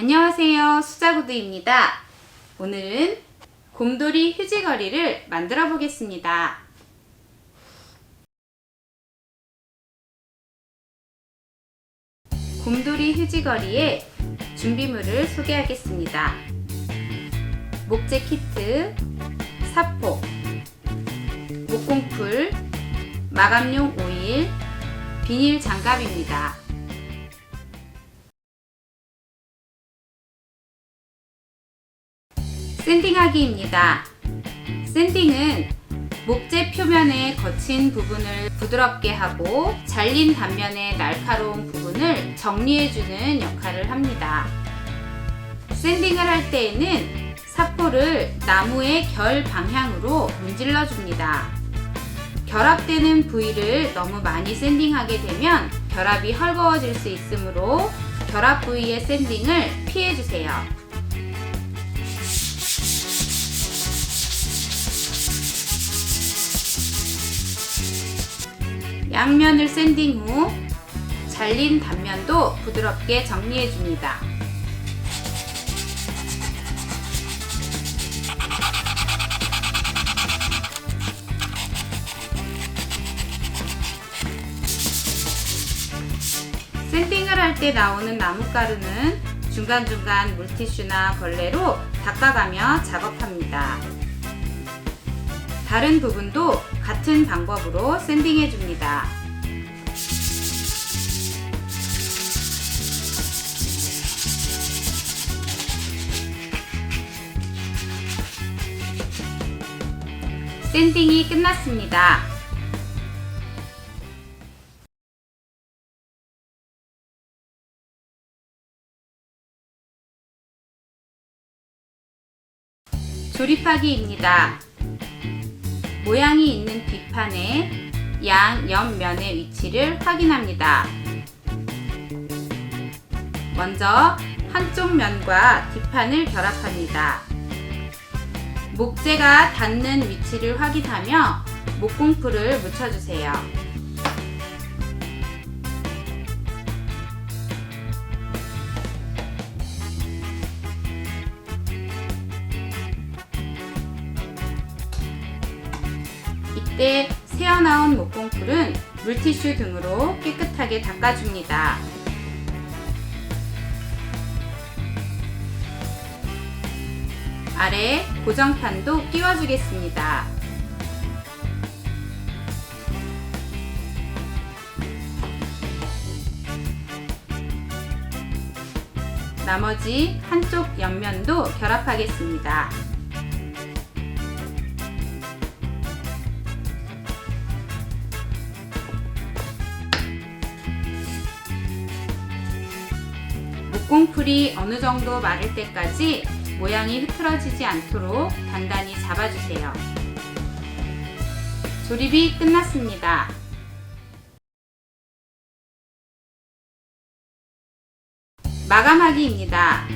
안녕하세요. 수자구두입니다. 오늘은 곰돌이 휴지거리를 만들어 보겠습니다. 곰돌이 휴지거리의 준비물을 소개하겠습니다. 목재 키트, 사포, 목공풀, 마감용 오일, 비닐 장갑입니다. 샌딩하기입니다. 샌딩은 목재 표면의 거친 부분을 부드럽게 하고 잘린 단면의 날카로운 부분을 정리해주는 역할을 합니다. 샌딩을 할 때에는 사포를 나무의 결 방향으로 문질러 줍니다. 결합되는 부위를 너무 많이 샌딩하게 되면 결합이 헐거워질 수 있으므로 결합 부위의 샌딩을 피해주세요. 양면을 샌딩 후 잘린 단면도 부드럽게 정리해 줍니다. 샌딩을 할 때 나오는 나뭇가루는 중간중간 물티슈나 걸레로 닦아가며 작업합니다. 다른 부분도 같은 방법으로 샌딩해 줍니다. 샌딩이 끝났습니다. 조립하기입니다. 모양이 있는 뒷판의 양 옆면의 위치를 확인합니다. 먼저 한쪽 면과 뒷판을 결합합니다. 목재가 닿는 위치를 확인하며 목공풀을 묻혀주세요. 때 새어나온 목공풀은 물티슈 등으로 깨끗하게 닦아줍니다. 아래 고정판도 끼워주겠습니다. 나머지 한쪽 옆면도 결합하겠습니다. 목공풀이 어느 정도 마를 때까지 모양이 흐트러지지 않도록 단단히 잡아주세요. 조립이 끝났습니다. 마감하기입니다.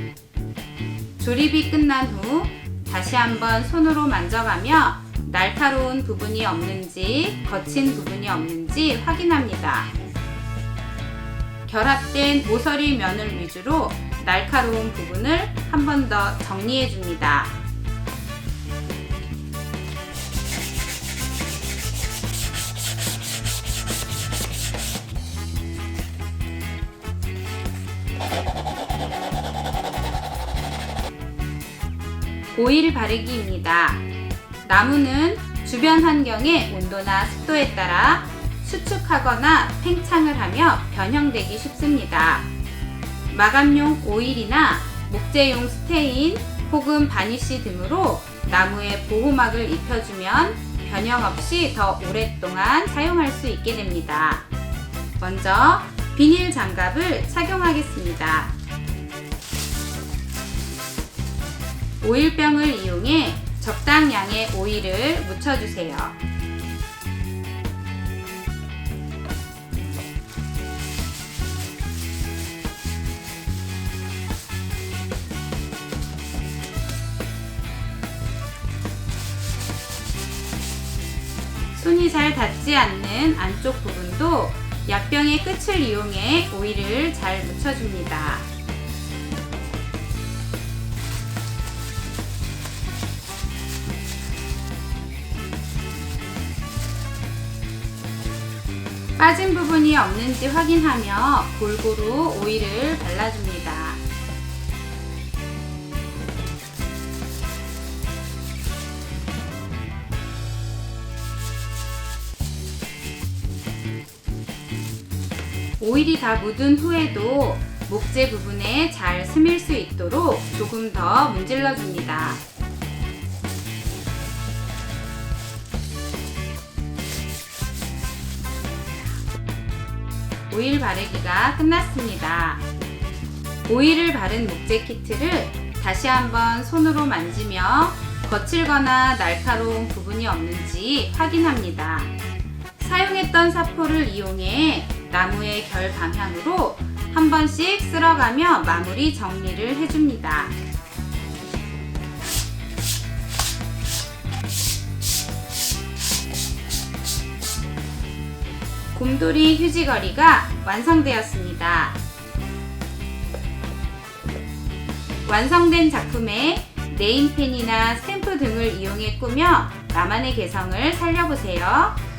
조립이 끝난 후 다시 한번 손으로 만져가며 날카로운 부분이 없는지 거친 부분이 없는지 확인합니다. 결합된 모서리 면을 위주로 날카로운 부분을 한 번 더 정리해 줍니다. 오일 바르기입니다. 나무는 주변 환경의 온도나 습도에 따라 수축하거나 팽창을 하며 변형되기 쉽습니다. 마감용 오일이나 목재용 스테인 혹은 바니쉬 등으로 나무에 보호막을 입혀주면 변형 없이 더 오랫동안 사용할 수 있게 됩니다. 먼저 비닐 장갑을 착용하겠습니다. 오일병을 이용해 적당량의 오일을 묻혀주세요. 손이 잘 닿지 않는 안쪽 부분도 약병의 끝을 이용해 오일을 잘 묻혀줍니다. 빠진 부분이 없는지 확인하며 골고루 오일을 발라줍니다. 오일이 다 묻은 후에도 목재 부분에 잘 스밀 수 있도록 조금 더 문질러 줍니다. 오일 바르기가 끝났습니다. 오일을 바른 목재 키트를 다시 한번 손으로 만지며 거칠거나 날카로운 부분이 없는지 확인합니다. 사용했던 사포를 이용해 나무의 결 방향으로 한 번씩 쓸어가며 마무리 정리를 해줍니다. 곰돌이 휴지거리가 완성되었습니다. 완성된 작품에 네임펜이나 스탬프 등을 이용해 꾸며 나만의 개성을 살려보세요.